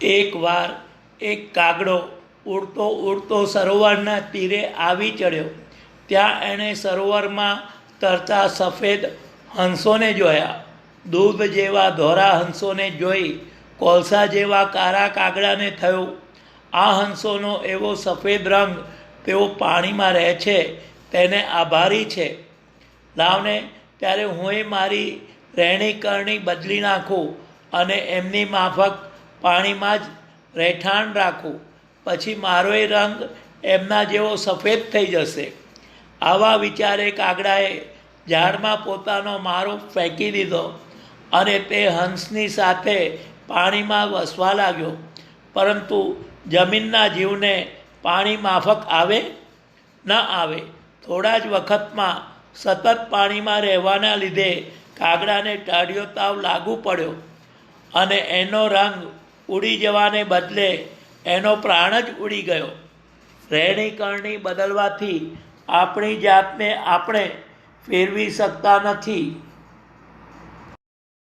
એકવાર એક કાગડો ઉડતો ઉડતો સરોવરના તીરે આવી ચડ્યો. ત્યાં એણે સરોવરમાં તરતા સફેદ હંસોને જોયા. દૂધ જેવા ધોરા હંસોને જોઈ કોલસા જેવા કાળા કાગડાને થયું. આ હંસોનો એવો સફેદ રંગ તેઓ પાણીમાં રહે છે, તેને આભારી છે. લાવને ત્યારે હુંય મારી રહેણી કરણી બદલી નાખું અને એમની માફક પાણીમાં જ રહેઠાણ રાખું. પછી મારોય રંગ એમના જેવો સફેદ થઈ જશે. આવા વિચારે કાગડાએ ઝાડમાં પોતાનો મારો ફેંકી દીધો અને તે હંસની સાથે પાણીમાં વસવા લાગ્યો. પરંતુ જમીનના જીવને પાણી માફક આવે? ન આવે. થોડા જ વખતમાં સતત પાણીમાં રહેવાના લીધે કાગડાને ટાઢિયો તાવ લાગુ પડ્યો અને એનો રંગ ઉડી જવાને બદલે એનો પ્રાણ જ ઉડી ગયો. રહેણી કરણી બદલવાથી આપણી જાતને આપણે ફેરવી શકતા નથી.